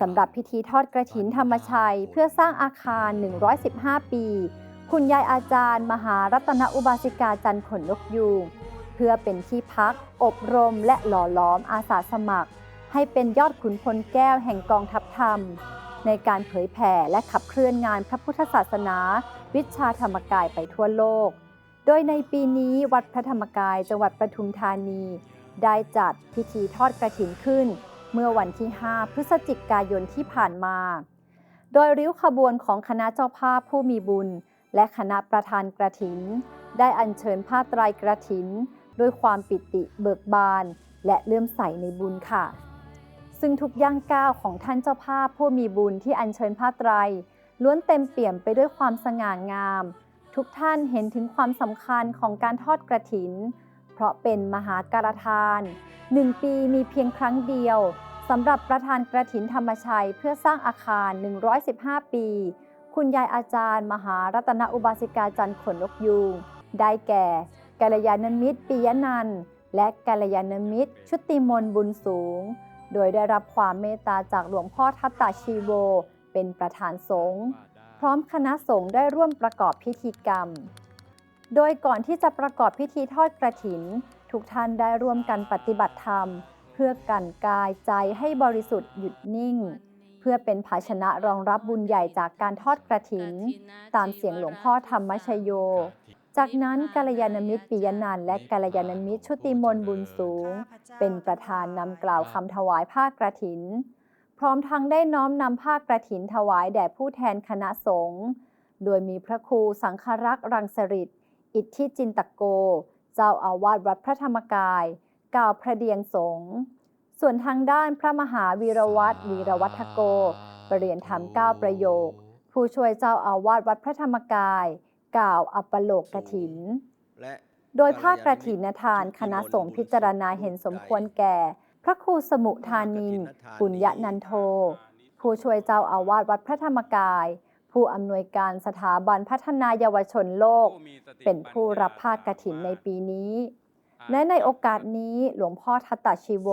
สำหรับพิธีทอดกระถินธรรมชัย เพื่อสร้างอาคาร 115 ปี คุณยายอาจารย์ มหารัตนอุบาสิกาจันทร์ขนนกยูงเพื่อเป็นที่พัก อบรมและหล่อล้อมอาสาสมัคร ให้เป็นยอดขุนพลแก้วแห่งกองทัพธรรม ในการเผยแผ่และขับเคลื่อนงานพระพุทธศาสนา วิชาธรรมกายไปทั่วโลก โดยในปีนี้วัดพระธรรมกายจังหวัดปทุมธานี ได้จัดพิธีทอดกระถินขึ้น เมื่อวันที่ 5 พฤศจิกายนที่ผ่านมา โดยริ้วขบวนของคณะเจ้าภาพผู้มีบุญ และคณะประธานกระถิน ได้อัญเชิญผ้าไตรกระถิน ด้วยความปิติเบิกบาน และเลื่อมใสในบุญค่ะ ซึ่งทุกย่างก้าวของท่านเจ้าภาพผู้มีบุญที่อัญเชิญผ้าไตรล้วนเต็มเปี่ยมไปด้วยความสง่างาม ทุกท่านเห็นถึงความสำคัญของการทอดกระถิน เพราะเป็นมหาการทานหนึ่งปีมีเพียงครั้งเดียวสำหรับประธานกระถินธรรมชัยเพื่อสร้างอาคาร 115 ปี คุณยายอาจารย์ มหารัตนอุบาสิกาจันทร์ขนนกยูงได้แก่กัลยาณมิตรปิยนันท์และกัลยาณมิตร ชุติมนบุญสูง โดยได้รับความเมตตาจากหลวงพ่อทัตตาชีโว เป็นประธานสงฆ์พร้อมคณะสงฆ์ได้ร่วมประกอบพิธีกรรม โดยก่อนที่จะประกอบพิธีทอดกระถิน ทุกท่านได้ร่วมกันปฏิบัติธรรม เพื่อกันกายใจให้บริสุทธิ์หยุดนิ่ง เพื่อเป็นภาชนะรองรับบุญใหญ่จากการทอดกระถิน ตามเสียงหลวงพ่อธรรมชโย จากนั้นกัลยาณมิตรปิยนันและกัลยาณมิตรชุติมนบุญสูง เป็นประธานนำกล่าวคำถวายผ้ากระถิน พร้อมทั้งได้น้อมนำผ้ากระถินถวายแด่ผู้แทนคณะสงฆ์ โดยมีพระครูสังฆรักษ์รังสฤษดิ์ อิทธิจินตโก เจ้าอาวาสวัดพระธรรมกาย กล่าวพระเดียงสงฆ์ส่วนทางด้านพระมหาวีรวัตรวีรวัฒโกประเรียนธรรมเก้าประโยค ผู้ช่วยเจ้าอาวาสวัดพระธรรมกาย กล่าวอัปโลกกถินและโดยภาคกระถินทานคณะสงฆ์พิจารณาเห็นสมควรแก่ พระครูสมุทานิน ปุญญนันโท ผู้ช่วยเจ้าอาวาสวัดพระธรรมกาย ผู้อำนวยการสถาบันพัฒนายาวชนโลก เป็นผู้รับภาคกระถินในปีนี้ และในโอกาสนี้หลวงพ่อทัตตาชีโว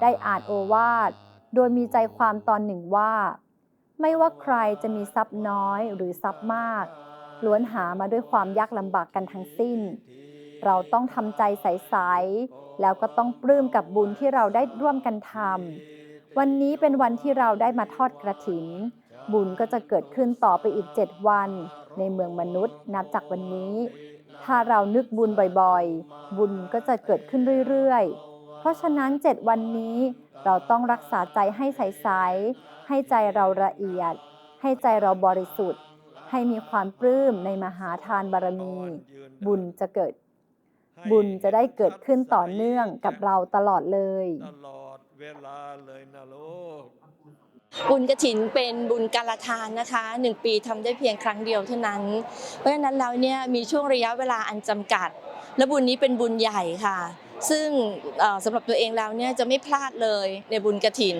ได้อ่านโอวาท โดยมีใจความตอนหนึ่งว่า ไม่ว่าใครจะมีทรัพย์น้อยหรือทรัพย์มาก ล้วนหามาด้วยความยากลำบากกันทั้งสิ้น เราต้องทำใจใสๆแล้วก็ต้องปลื้มกับบุญที่เราได้ร่วมกันทำวันนี้เป็นวันที่เราได้มาทอดกระถิน บุญก็จะเกิดขึ้นต่อไปอีก 7 วัน ในเมืองมนุษย์นับจากวันนี้ ถ้าเรานึกบุญบ่อยๆ บุญก็จะเกิดขึ้นเรื่อยๆ เพราะฉะนั้น 7 วันนี้เราต้องรักษาใจให้ใสๆให้ใจเราละเอียด ให้ใจเราบริสุทธิ์ ให้มีความปลื้มในมหาทานบารมี บุญจะเกิด บุญจะได้เกิดขึ้นต่อเนื่องกับเราตลอดเลย ตลอดเวลาเลยนะลูก บุญกระถินเป็นบุญการทานนะคะหนึ่งปีทำได้เพียงครั้งเดียวเท่านั้น เพราะฉะนั้นแล้วเนี่ยมีช่วงระยะเวลาอันจำกัด และบุญนี้เป็นบุญใหญ่ค่ะ ซึ่งสำหรับตัวเองแล้วเนี่ยจะไม่พลาดเลยในบุญกระถิน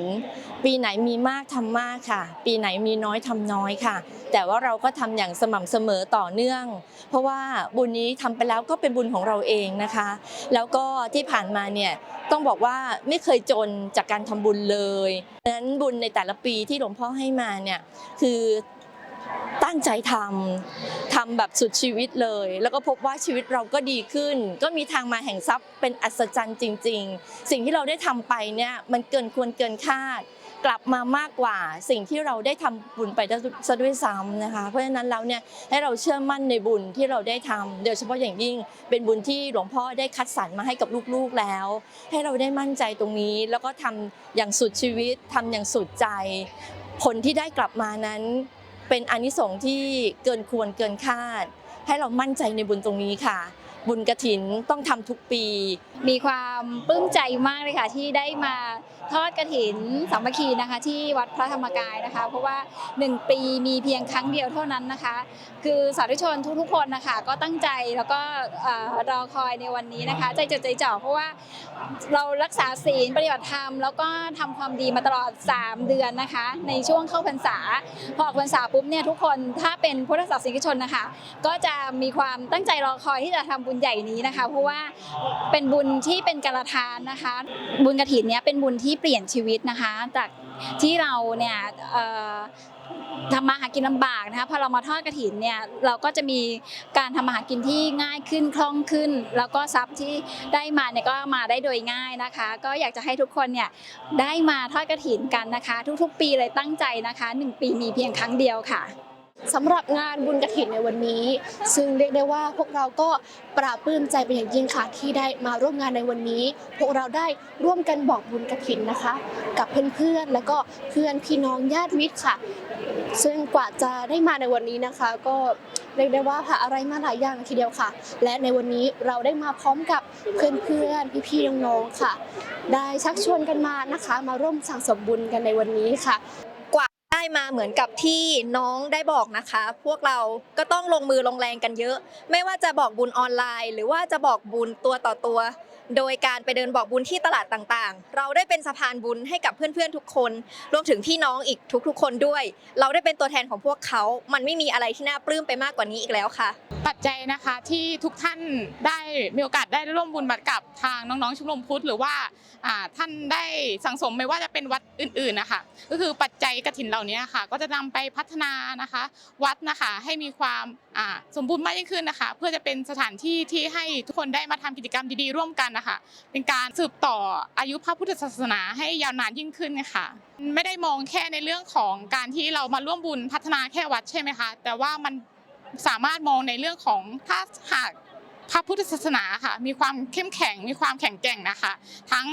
ปีไหนมีมากทำมากค่ะ ปีไหนมีน้อยทำน้อยค่ะ แต่ว่าเราก็ทำอย่างสม่ำเสมอต่อเนื่อง เพราะว่าบุญนี้ทำไปแล้วก็เป็นบุญของเราเองนะคะ แล้วก็ที่ผ่านมาเนี่ยต้องบอกว่าไม่เคยจนจากการทำบุญเลยดังนั้นบุญในแต่ละปีที่หลวงพ่อให้มาเนี่ยคือ ตั้งใจทำทำแบบสุดชีวิตเลย แล้วก็พบว่าชีวิตเราก็ดีขึ้น ก็มีทางมาแห่งทรัพย์เป็นอัศจรรย์จริง ๆ สิ่งที่เราได้ทำไปเนี่ยมันเกินควรเกินคาด กลับมามากกว่าสิ่งที่เราได้ทำบุญไปซะด้วยซ้ำนะคะ เพราะฉะนั้นแล้วเนี่ยให้เราเชื่อมั่นในบุญที่เราได้ทำโดยเฉพาะอย่างยิ่งเป็นบุญที่หลวงพ่อได้คัดสรรมาให้กับลูกๆแล้ว ให้เราได้มั่นใจตรงนี้ แล้วก็ทำอย่างสุดชีวิตทำอย่างสุดใจ ผลที่ได้กลับมานั้น เป็นอนิสงส์ที่เกินควรเกินคาด ให้เรามั่นใจในบุญตรงนี้ค่ะ บุญกระถินต้องทำทุกปี มีความปลื้มใจมากเลยค่ะ ที่ได้มาทอดกระถินสามัคคีนะคะ ที่วัดพระธรรมกายนะคะ เพราะว่า 1 ปีมีเพียงครั้งเดียวเท่านั้นนะคะ คือสาธุชนทุกๆคนนะคะก็ตั้งใจแล้วก็รอคอยในวันนี้นะคะ ใจจดใจจ่อเพราะว่าเรารักษาศีลปฏิบัติธรรม แล้วก็ทำความดีมาตลอด 3 เดือนนะคะ ในช่วงเข้าพรรษา พอออกพรรษาปุ๊บเนี่ยทุกคนถ้าเป็นพุทธศาสนิกชนนะคะก็จะมีความตั้งใจรอคอยที่จะทำบุญญใหญ่นี้นะคะ เพราะว่าเป็นบุญที่เป็นการทานนะคะ บุญกระถินเนี้ยเป็นบุญที่เปลี่ยนชีวิตนะคะ จากที่เราเนี่ยทำมาหากินลำบากนะคะพอเรามาทอดกระถินเนี่ยเราก็จะมีการทำมาหากินที่ง่ายขึ้นคล่องขึ้น แล้วก็ทรัพย์ที่ได้มาเนี่ยก็มาได้โดยง่ายนะคะ ก็อยากจะให้ทุกคนเนี่ยได้มาทอดกระถินกันนะคะ ทุกๆ ปีเลยตั้งใจนะคะหนึ่งปีมีเพียงครั้งเดียวค่ะ สำหรับงานบุญกระถินในวันนี้ ซึ่งเรียกได้ว่าพวกเราก็ปราบปลื้มใจเป็นอย่างยิ่งค่ะที่ได้มาร่วมงานในวันนี้ พวกเราได้ร่วมกันบอกบุญกระถินนะคะ กับเพื่อนๆแล้วก็เพื่อนพี่น้องญาติมิตรค่ะ ซึ่งกว่าจะได้มาในวันนี้นะคะ ก็เรียกได้ว่าผ่านอะไรมาหลายอย่างทีเดียวค่ะ และในวันนี้เราได้มาพร้อมกับเพื่อนๆพี่ๆน้องๆค่ะ ได้ชักชวนกันมานะคะ มาร่วมสั่งสมบุญกันในวันนี้ค่ะ มาเหมือนกับที่น้องได้บอกนะคะ พวกเราก็ต้องลงมือลงแรงกันเยอะ ไม่ว่าจะบอกบุญออนไลน์ หรือว่าจะบอกบุญตัวต่อตัว โดยการไปเดินบอกบุญที่ตลาดต่างๆ เราได้เป็นสะพานบุญให้กับเพื่อนๆทุกคน รวมถึงพี่น้องอีกทุกๆ คนด้วย เราได้เป็นตัวแทนของพวกเขา มันไม่มีอะไรที่น่าปลื้มไปมากกว่านี้อีกแล้วค่ะ ปัจจัยนะคะที่ทุกท่านได้มีโอกาสได้ร่วมบุญบัตรกับทางน้องๆชุมนุมพุทธหรือว่าท่านได้สังสมไม่ว่าจะเป็นวัดอื่นๆนะคะก็คือปัจจัยกฐินเหล่านี้ค่ะ ก็จะนำไปพัฒนานะคะ วัดนะคะให้มีความ สมบูรณ์มากยิ่งขึ้นนะคะ เพื่อจะเป็นสถานที่ที่ให้ทุกคนได้มาทำกิจกรรมดีๆร่วมกันนะคะเป็นการสืบต่ออายุพระพุทธศาสนาให้ยาวนานยิ่งขึ้นนะคะไม่ได้มองแค่ในเรื่องของการที่เรามาร่วมบุญพัฒนาแค่วัดใช่ไหมคะ แต่ว่ามันสามารถมองในเรื่องของถ้าหากพระพุทธศาสนาค่ะ มีความเข้มแข็งมีความแข็งแกร่งนะคะ ทั้ง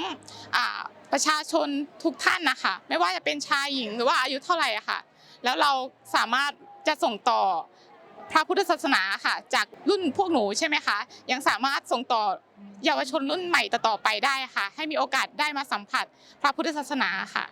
ประชาชนทุกท่านนะคะ ไม่ว่าจะเป็นชายหญิงหรือว่าอายุเท่าไหร่ค่ะ แล้วเราสามารถจะส่งต่อ พระพุทธศาสนาค่ะ จากรุ่นพวกหนูใช่ไหมคะ ยังสามารถส่งต่อเยาวชนรุ่นใหม่ต่อไปได้ค่ะ ให้มีโอกาสได้มาสัมผัสพระพุทธศาสนาค่ะ